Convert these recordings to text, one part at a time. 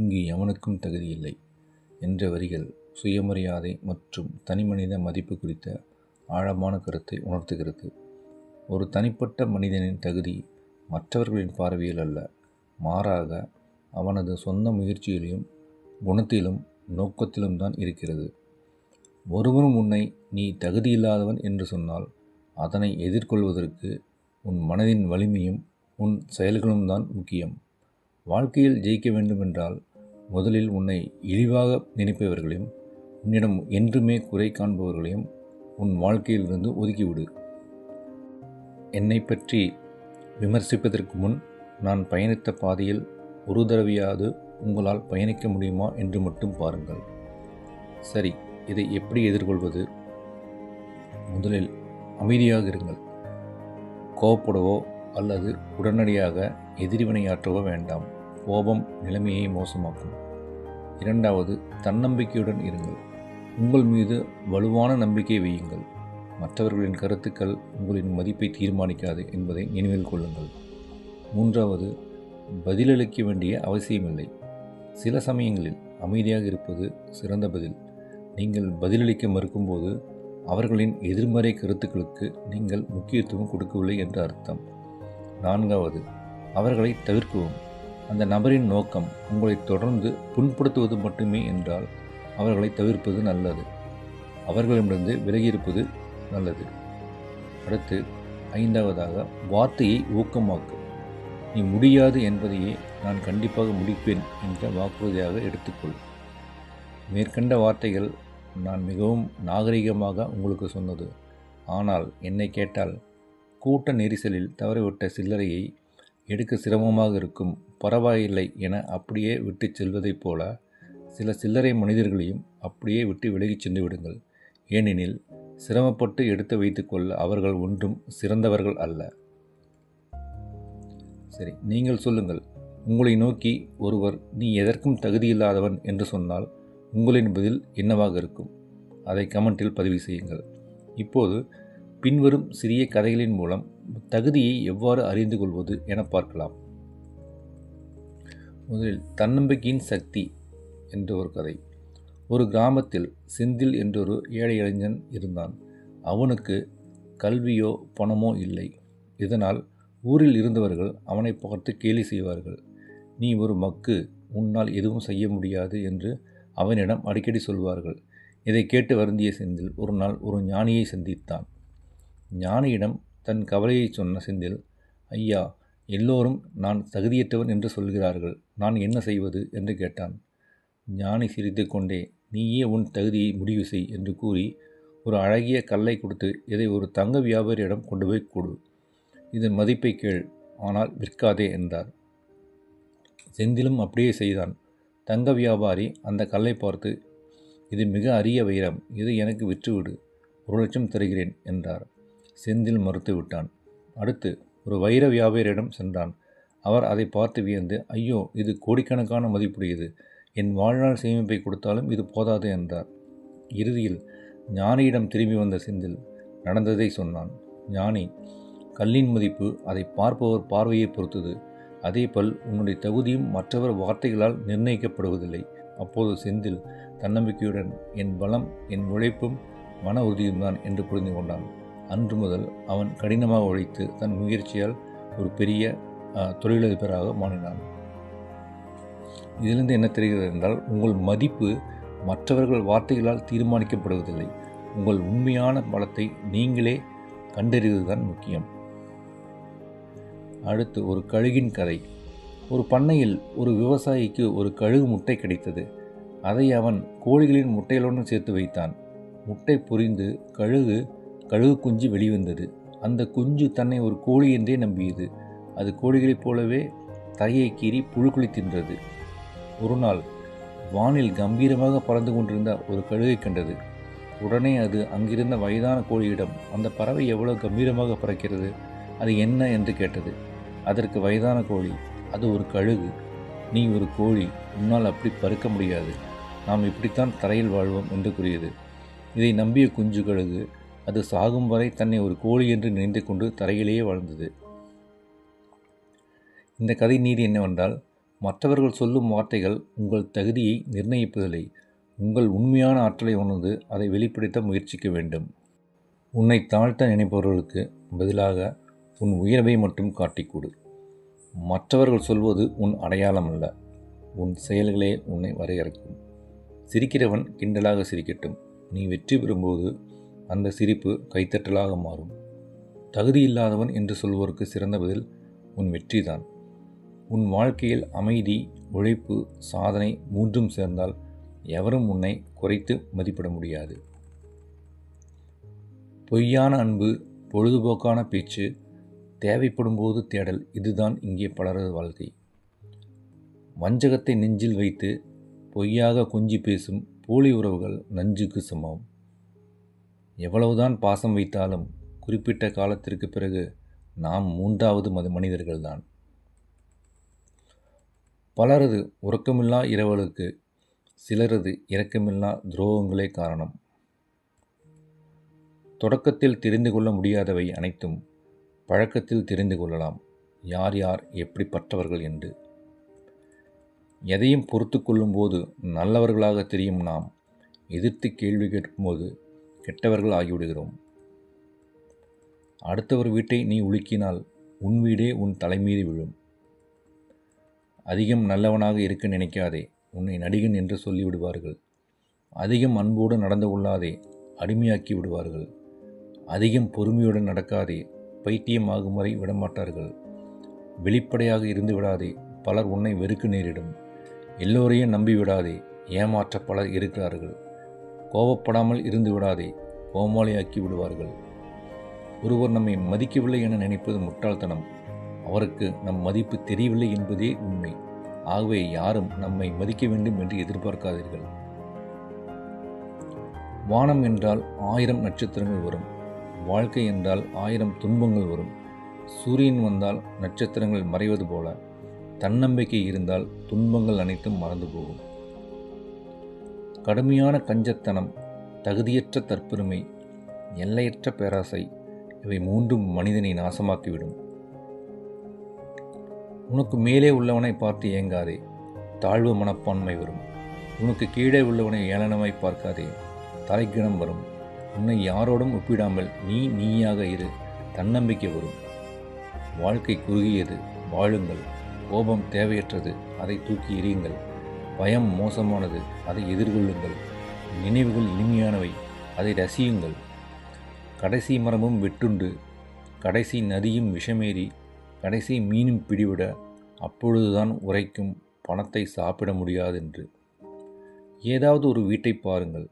இங்கு எவனுக்கும் தகுதியில்லை. என்ற வரிகள் சுயமரியாதை மற்றும் தனிமனித மதிப்பு குறித்த ஆழமான கருத்தை உணர்த்துகிறது. ஒரு தனிப்பட்ட மனிதனின் தகுதி மற்றவர்களின் பார்வையில் அல்ல. மாறாக அவனது சொந்த முயற்சியிலும் குணத்திலும் நோக்கத்திலும் தான் இருக்கிறது. ஒருவரும் உன்னை நீ தகுதியில்லாதவன் என்று சொன்னால் அதனை எதிர்கொள்வதற்கு உன் மனதின் வலிமையும் உன் செயல்களும் தான் முக்கியம். வாழ்க்கையில் ஜெயிக்க வேண்டுமென்றால் முதலில் உன்னை இழிவாக நினைப்பவர்களையும் உன்னிடம் என்றுமே குறை காண்பவர்களையும் உன் வாழ்க்கையிலிருந்து ஒதுக்கிவிடு. என்னை பற்றி விமர்சிப்பதற்கு முன் நான் பயணித்த பாதையில் ஒரு தடவையாவது உங்களால் பயணிக்க முடியுமா என்று மட்டும் பாருங்கள். சரி இதை எப்படி எதிர்கொள்வது? முதலில் அமைதியாக இருங்கள். கோவப்படவோ அல்லது உடனடியாக எதிர்வினையாற்றவோ வேண்டாம். கோபம் நிலைமையை மோசமாக்கும். இரண்டாவது தன்னம்பிக்கையுடன் இருங்கள். உங்கள் மீது வலுவான நம்பிக்கை வையுங்கள். மற்றவர்களின் கருத்துக்கள் உங்களின் மதிப்பை தீர்மானிக்காது என்பதை நினைவில் கொள்ளுங்கள். மூன்றாவது பதிலளிக்க வேண்டிய அவசியமில்லை. சில சமயங்களில் அமைதியாக இருப்பது சிறந்த பதில். நீங்கள் பதிலளிக்க மறுக்கும்போது அவர்களின் எதிர்மறை கருத்துக்களுக்கு நீங்கள் முக்கியத்துவம் கொடுக்கவில்லை என்று அர்த்தம். நான்காவது அவர்களை தவிர்க்கவும். அந்த நபரின் நோக்கம் உங்களை தொடர்ந்து புண்படுத்துவது மட்டுமே என்றால் அவர்களை தவிர்ப்பது நல்லது. அவர்களிடமிருந்து விலகியிருப்பது நல்லது. அடுத்து ஐந்தாவதாக வார்த்தையை ஊக்கமாக்கு. நீ முடியாது என்பதையே நான் கண்டிப்பாக முடிப்பேன் என்ற வாக்குறுதியாக எடுத்துக்கொள். மேற்கண்ட வார்த்தைகள் நான் மிகவும் நாகரிகமாக உங்களுக்கு சொன்னது. ஆனால் என்னை கேட்டால் கூட்ட நெரிசலில் தவறிவிட்ட சில்லறையை எடுக்க சிரமமாக இருக்கும் பரவாயில்லை என அப்படியே விட்டு செல்வதைப் போல சில சில்லறை மனிதர்களையும் அப்படியே விட்டு விலகிச் சென்று விடுங்கள். ஏனெனில் சிரமப்பட்டு எடுத்து வைத்துக்கொள்ள அவர்கள் ஒன்றும் சிறந்தவர்கள் அல்ல. சரி நீங்கள் சொல்லுங்கள். உங்களை நோக்கி ஒருவர் நீ எதற்கும் தகுதியில்லாதவன் என்று சொன்னால் உங்களின் பதில் என்னவாக இருக்கும்? அதை கமெண்டில் பதிவு செய்யுங்கள். இப்போது பின்வரும் சிறிய கதைகளின் மூலம் தகுதியை எவ்வாறு அறிந்து கொள்வது என பார்க்கலாம். முதலில் தன்னம்பிக்கையின் சக்தி என்ற ஒரு கதை. ஒரு கிராமத்தில் செந்தில் என்றொரு ஏழை இளைஞன் இருந்தான். அவனுக்கு கல்வியோ பணமோ இல்லை. இதனால் ஊரில் இருந்தவர்கள் அவனை பார்த்து கேலி செய்வார்கள். நீ ஒரு மக்கு உன்னால் எதுவும் செய்ய முடியாது என்று அவனிடம் அடிக்கடி சொல்வார்கள். இதை கேட்டு வருந்திய செந்தில் ஒரு நாள் ஒரு ஞானியை சந்தித்தான். ஞானியிடம் தன் கவலையை சொன்ன செந்தில் ஐயா எல்லோரும் நான் தகுதியற்றவன் என்று சொல்கிறார்கள். நான் என்ன செய்வது? என்று கேட்டான். ஞானி சிரித்து கொண்டே நீயே உன் தகுதியை முடிவு செய் என்று கூறி ஒரு அழகிய கல்லை கொடுத்து இதை ஒரு தங்க வியாபாரியிடம் கொண்டு போய் கொடு. இதன் மதிப்பை கேள் ஆனால் விற்காதே என்றார். செந்திலும் அப்படியே செய்தான். தங்க வியாபாரி அந்த கல்லை பார்த்து இது மிக அரிய வைரம். இதை எனக்கு விற்றுவிடு. ஒரு லட்சம் தருகிறேன் என்றார். செந்தில் மறுத்து விட்டான். அடுத்து ஒரு வைர வியாபாரியிடம் சென்றான். அவர் அதை பார்த்து வியந்து ஐயோ இது கோடிக்கணக்கான மதிப்புடையது என் வாழ்நாள் சேமிப்பை கொடுத்தாலும் இது போதாது என்றார். இறுதியில் ஞானியிடம் திரும்பி வந்த செந்தில் நடந்ததை சொன்னான். ஞானி கல்லின் மதிப்பு அதை பார்ப்பவர் பார்வையை பொறுத்தது. அதேபோல் உன்னுடைய தகுதியும் மற்றவர் வார்த்தைகளால் நிர்ணயிக்கப்படுவதில்லை அப்போது செந்தில் தன்னம்பிக்கையுடன் என் பலம் என் உழைப்பும் மன உறுதியும்தான் என்று புரிந்து கொண்டான். அன்று முதல் அவன் கடினமாக உழைத்து தன் முயற்சியால் ஒரு பெரிய தொழிலதிபராக மாறினான். இதிலிருந்து என்ன தெரிகிறது என்றால் உங்கள் மதிப்பு மற்றவர்கள் வார்த்தைகளால் தீர்மானிக்கப்படுவதில்லை. உங்கள் உண்மையான பலத்தை நீங்களே கண்டறிவதுதான் முக்கியம். அடுத்து ஒரு கழுகின் கதை. ஒரு பண்ணையில் ஒரு விவசாயிக்கு ஒரு கழுகு முட்டை கிடைத்தது. அதை அவன் கோழிகளின் முட்டைகளுடன் சேர்த்து வைத்தான். முட்டை பொரிந்து கழுகு கழுகு குஞ்சு வெளிவந்தது. அந்த குஞ்சு தன்னை ஒரு கோழி என்றே நம்பியது. அது கோழிகளைப் போலவே தரையை கீறி புழுக்களை தின்றது. ஒரு நாள் வானில் கம்பீரமாக பறந்து கொண்டிருந்த ஒரு கழுகை கண்டது. உடனே அது அங்கிருந்த வயதான கோழியிடம் அந்த பறவை எவ்வளவு கம்பீரமாக பறக்கிறது? அது என்ன? என்று கேட்டது. அதற்கு வயதான கோழி அது ஒரு கழுகு. நீ ஒரு கோழி உன்னால் அப்படி பறக்க முடியாது. நாம் இப்படித்தான் தரையில் வாழ்வோம் என்று கூறியது. இதை நம்பிய குஞ்சு கழுகு அது சாகும் வரை தன்னை ஒரு கோழி என்று நினைந்து கொண்டு தரையிலேயே வாழ்ந்தது. இந்த கதை நீதி என்னவென்றால் மற்றவர்கள் சொல்லும் வார்த்தைகள் உங்கள் தகுதியை நிர்ணயிப்பதில்லை. உங்கள் உண்மையான ஆற்றலை உணர்ந்து அதை வெளிப்படுத்த முயற்சிக்க வேண்டும். உன்னை தாழ்த்த நினைப்பவர்களுக்கு பதிலாக உன் உயர்வை மட்டும் காட்டிக்கொடு. மற்றவர்கள் சொல்வது உன் அடையாளம் அல்ல. உன் செயல்களே உன்னை வரையறுக்கும். சிரிக்கிறவன் கிண்டலாக சிரிக்கட்டும். நீ வெற்றி பெறும்போது அந்த சிரிப்பு கைத்தட்டலாக மாறும். தகுதியில்லாதவன் என்று சொல்வோருக்கு சிறந்த பதில் உன் வெற்றிதான் உன் வாழ்க்கையில் அமைதி உழைப்பு சாதனை மூன்றும் சேர்ந்தால் எவரும் உன்னை குறைத்து மதிப்பிட முடியாது. பொய்யான அன்பு பொழுதுபோக்கான பேச்சு தேவைப்படும் போது தேடல் இதுதான் இங்கே பலரது வாழ்க்கை. வஞ்சகத்தை நெஞ்சில் வைத்து பொய்யாக கொஞ்சி பேசும் போலி உறவுகள் நஞ்சுக்கு சமம். எவ்வளவுதான் பாசம் வைத்தாலும் குறிப்பிட்ட காலத்திற்கு பிறகு நாம் மூன்றாவது மது மனிதர்கள்தான். பலரது உறக்கமில்லா இரவலுக்கு சிலரது இரக்கமில்லா துரோகங்களே காரணம். தொடக்கத்தில் தெரிந்து கொள்ள முடியாதவை அனைத்தும் பழக்கத்தில் தெரிந்து கொள்ளலாம். யார் யார் எப்படிப்பட்டவர்கள் என்று. எதையும் பொறுத்து கொள்ளும்போது நல்லவர்களாக தெரியும் நாம். எதிர்த்து கேள்வி கேட்கும்போது கெட்டவர்கள் ஆகிவிடுகிறோம். அடுத்தவர் வீட்டை நீ உலுக்கினால் உன் வீடே உன் தலைமீறி விழும். அதிகம் நல்லவனாக இருக்க நினைக்காதே உன்னை நடிகன் என்று சொல்லிவிடுவார்கள். அதிகம் அன்போடு நடந்து கொள்ளாதே அடிமையாக்கி விடுவார்கள். அதிகம் பொறுமையுடன் நடக்காதே பைத்தியமாகும் வரை விடமாட்டார்கள். வெளிப்படையாக இருந்து விடாதே பலர் உன்னை வெறுக்க நேரிடும். எல்லோரையும் நம்பி விடாதே ஏமாற்ற பலர் இருக்கிறார்கள். கோபப்படாமல் இருந்து விடாதே கோமாளியாக்கி விடுவார்கள். ஒருவர் நம்மை மதிக்கவில்லை என நினைப்பது முட்டாள்தனம். அவருக்கு நம் மதிப்பு தெரியவில்லை என்பதே உண்மை. ஆகவே யாரும் நம்மை மதிக்க வேண்டும் என்று எதிர்பார்க்காதீர்கள். வானம் என்றால் ஆயிரம் நட்சத்திரங்கள் வரும். வாழ்க்கை என்றால் ஆயிரம் துன்பங்கள் வரும். சூரியன் வந்தால் நட்சத்திரங்கள் மறைவது போல. தன்னம்பிக்கை இருந்தால் துன்பங்கள் அனைத்தும் மறந்து போகும். கடுமையான கஞ்சத்தனம் தகுதியற்ற தற்பெருமை எல்லையற்ற பேராசை இவை மூன்றும் மனிதனை நாசமாக்கிவிடும். உனக்கு மேலே உள்ளவனை பார்த்து ஏங்காதே தாழ்வு மனப்பான்மை வரும். உனக்கு கீழே உள்ளவனை ஏளனமாய் பார்க்காதே தலைக்கிணம் வரும். உன்னை யாரோடும் ஒப்பிடாமல் நீ நீயாக இரு தன்னம்பிக்கை வரும். வாழ்க்கை குறுகியது வாழுங்கள். கோபம் தேவையற்றது அதை தூக்கி எறியுங்கள். பயம் மோசமானது அதை எதிர்கொள்ளுங்கள். நினைவுகள் இனிமையானவை அதை ரசியுங்கள். கடைசி மரமும் வெட்டுண்டு கடைசி நதியும் விஷமேறி கடைசி மீனும் பிடிவிட அப்பொழுதுதான் உரைக்கும் பணத்தை சாப்பிட முடியாதென்று. ஏதாவது ஒரு வீட்டை பாருங்கள்.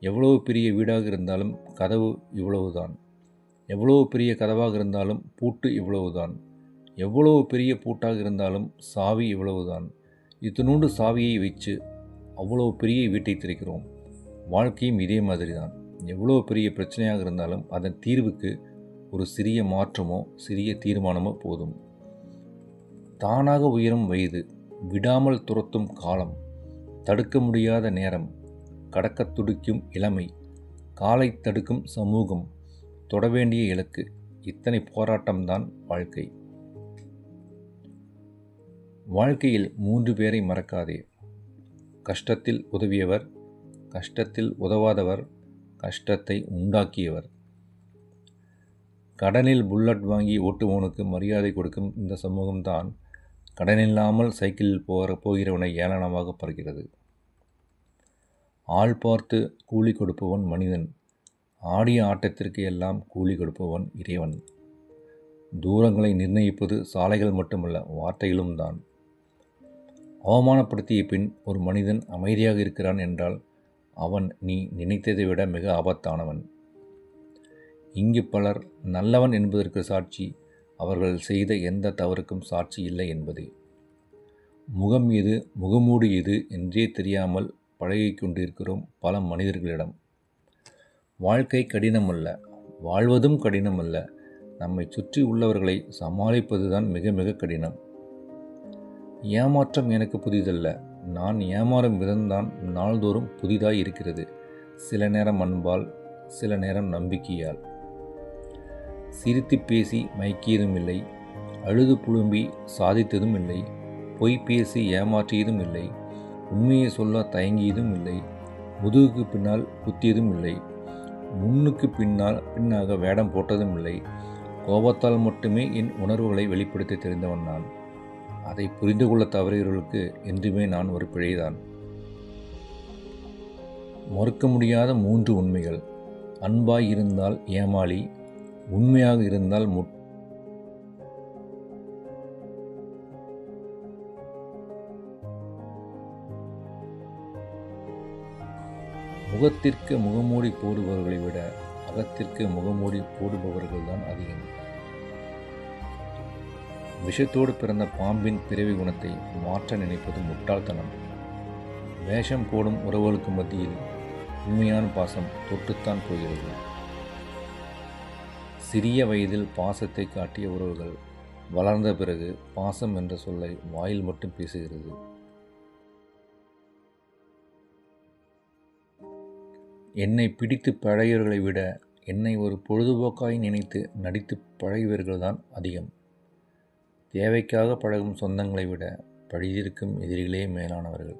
எவ்வளவு பெரிய வீடாக இருந்தாலும் கதவு இவ்வளவுதான். எவ்வளவு பெரிய கதவாக இருந்தாலும் பூட்டு இவ்வளவுதான். எவ்வளவு பெரிய பூட்டாக இருந்தாலும் சாவி இவ்வளவுதான். இத்தினூண்டு சாவியை வச்சு அவ்வளோ பெரிய வீட்டை திறக்கிறோம். வாழ்க்கையும் இதே மாதிரி தான் எவ்வளோ பெரிய பிரச்சனையாக இருந்தாலும் அதன் தீர்வுக்கு ஒரு சிறிய மாற்றமோ சிறிய தீர்மானமோ போதும். தானாக உயரும் வயது விடாமல் துரத்தும் காலம் தடுக்க முடியாத நேரம் கடக்கத் துடிக்கும் இளமை காலை தடுக்கும் சமூகம் தொட வேண்டிய இலக்கு இத்தனை போராட்டம்தான் வாழ்க்கை. வாழ்க்கையில் மூன்று பேரை மறக்காதே. கஷ்டத்தில் உதவியவர் கஷ்டத்தில் உதவாதவர் கஷ்டத்தை உண்டாக்கியவர். கடனில் புல்லட் வாங்கி ஓட்டுபவனுக்கு மரியாதை கொடுக்கும் இந்த சமூகம்தான் கடனில்லாமல் சைக்கிளில் போகிற போகிறவனை ஏளனமாக பார்க்கிறது. ஆள் பார்த்து கூலி கொடுப்பவன் மனிதன். ஆடிய ஆட்டத்திற்கு எல்லாம் கூலி கொடுப்பவன் இறைவன். தூரங்களை நிர்ணயிப்பது சாலைகள் மட்டுமல்ல வார்த்தைகளும் தான் அவமானப்படுத்திய பின் ஒரு மனிதன் அமைதியாக இருக்கிறான் என்றால் அவன் நீ நினைத்ததை விட மிக ஆபத்தானவன். இங்கு பலர் நல்லவன் என்பதற்கு சாட்சி அவர்கள் செய்த எந்த தவறுக்கும் சாட்சி இல்லை என்பதே. முகம் எது முகமூடி எது என்றே தெரியாமல் பழகி கொண்டிருக்கிறோம் பல மனிதர்களிடம். வாழ்க்கை கடினமல்ல வாழ்வதும் கடினமல்ல. நம்மை சுற்றி உள்ளவர்களை சமாளிப்பதுதான் மிக மிக கடினம். ஏமாற்றம் எனக்கு புதிதல்ல. நான் ஏமாறும் விதம்தான் நாள்தோறும் புதிதாய் இருக்கிறது. சில நேரம் அன்பால் சில நேரம் நம்பிக்கையால். சிரித்து பேசி மயக்கியதும் இல்லை. அழுது புழும்பி சாதித்ததும் இல்லை. பொய் பேசி ஏமாற்றியதும் இல்லை. உண்மையை சொல்ல தயங்கியதும் இல்லை. முதுகுக்கு பின்னால் குத்தியதும் இல்லை. முன்னுக்கு பின்னால் பின்னாக வேடம் போட்டதும் இல்லை. கோபத்தால் மட்டுமே என் உணர்வுகளை வெளிப்படுத்த தெரிந்தவன் நான். அதை புரிந்து கொள்ள தவறியவர்களுக்கு என்றுமே நான் ஒரு பிழைதான். மறுக்க முடியாத மூன்று உண்மைகள். அன்பாய் இருந்தால் ஏமாளி உண்மையாக இருந்தால் முட் முகத்திற்கு முகமூடி போடுபவர்களை விட அகத்திற்கு முகமூடி போடுபவர்கள்தான் அதிகம். விஷத்தோடு பிறந்த பாம்பின் பிறவி குணத்தை மாற்ற நினைப்பது முட்டாள்தனம். வேஷம் போடும் உறவுகளுக்கு மத்தியில் உண்மையான பாசம் தொட்டுத்தான் போகிறது. சிறிய வயதில் பாசத்தை காட்டிய உறவுகள் வளர்ந்த பிறகு பாசம் என்ற சொல்லை வாயில் மட்டும் பேசுகிறது. என்னை பிடித்து பழகியவர்களை விட என்னை ஒரு பொழுதுபோக்காய் நினைத்து நடித்து பழகியவர்கள்தான் அதிகம். தேவைக்காக பழகும் சொந்தங்களை விட பழிதிருக்கும் எதிரிகளே மேலானவர்கள்.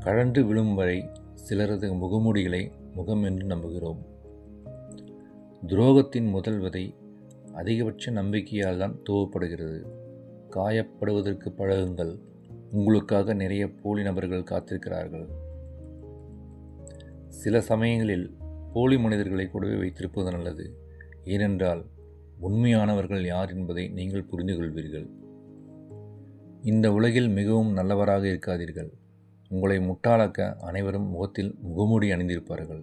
கழன்று விழும் வரை சிலரது முகமூடிகளை முகம் என்று நம்புகிறோம். துரோகத்தின் முதல் விதை அதிகபட்ச நம்பிக்கையால் தான் துவப்படுகிறது காயப்படுவதற்கு பழகுங்கள். உங்களுக்காக நிறைய போலி நபர்கள் காத்திருக்கிறார்கள். சில சமயங்களில் போலி மனிதர்களை கூடவே வைத்திருப்பது நல்லது. ஏனென்றால் உண்மையானவர்கள் யார் என்பதை நீங்கள் புரிந்து கொள்வீர்கள் இந்த உலகில் மிகவும் நல்லவராக இருக்காதீர்கள். உங்களை முட்டாளாக்க அனைவரும் முகத்தில் முகமூடி அணிந்திருப்பார்கள்.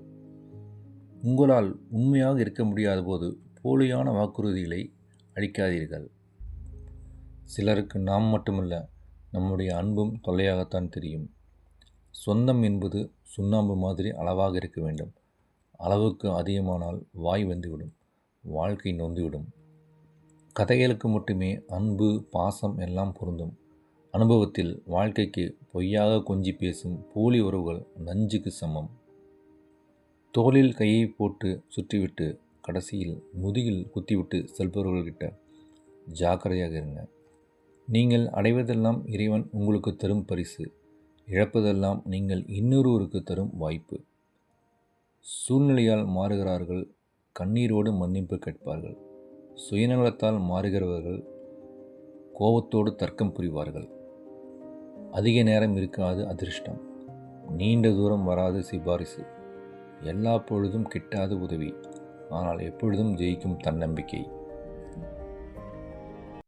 உங்களால் உண்மையாக இருக்க முடியாத போது போலியான வாக்குறுதிகளை அளிக்காதீர்கள். சிலருக்கு நாம் மட்டுமல்ல நம்முடைய அன்பும் தொல்லையாகத்தான் தெரியும். சொந்தம் என்பது சுண்ணாம்பு மாதிரி அளவாக இருக்க வேண்டும். அளவுக்கு அதிகமானால் வாய் வந்துவிடும். வாழ்க்கை நொந்துவிடும். கதைகளுக்கு மட்டுமே அன்பு பாசம் எல்லாம் பொருந்தும். அனுபவத்தில் வாழ்க்கைக்கு பொய்யாக கொஞ்சி பேசும் போலி உறவுகள் நஞ்சுக்கு சமம். தோளில் கையை போட்டு சுற்றிவிட்டு கடைசியில் முதுகில் குத்திவிட்டு செல்பவர்கள்கிட்ட ஜாக்கிரதையாக இருங்க. நீங்கள் அடைவதெல்லாம் இறைவன் உங்களுக்கு தரும் பரிசு. இழப்பதெல்லாம் நீங்கள் இன்னொருவருக்கு தரும் வாய்ப்பு. சூழ்நிலையால் மாறுகிறார்கள் கண்ணீரோடு மன்னிப்பு கேட்பார்கள். சுயநலத்தால் மாறுகிறவர்கள் கோபத்தோடு தர்க்கம் புரிவார்கள். அதிக நேரம் இருக்காது அதிர்ஷ்டம். நீண்ட தூரம் வராது சிபாரிசு. எல்லா பொழுதும் கிட்டாத உதவி. ஆனால் எப்பொழுதும் ஜெயிக்கும் தன்னம்பிக்கை.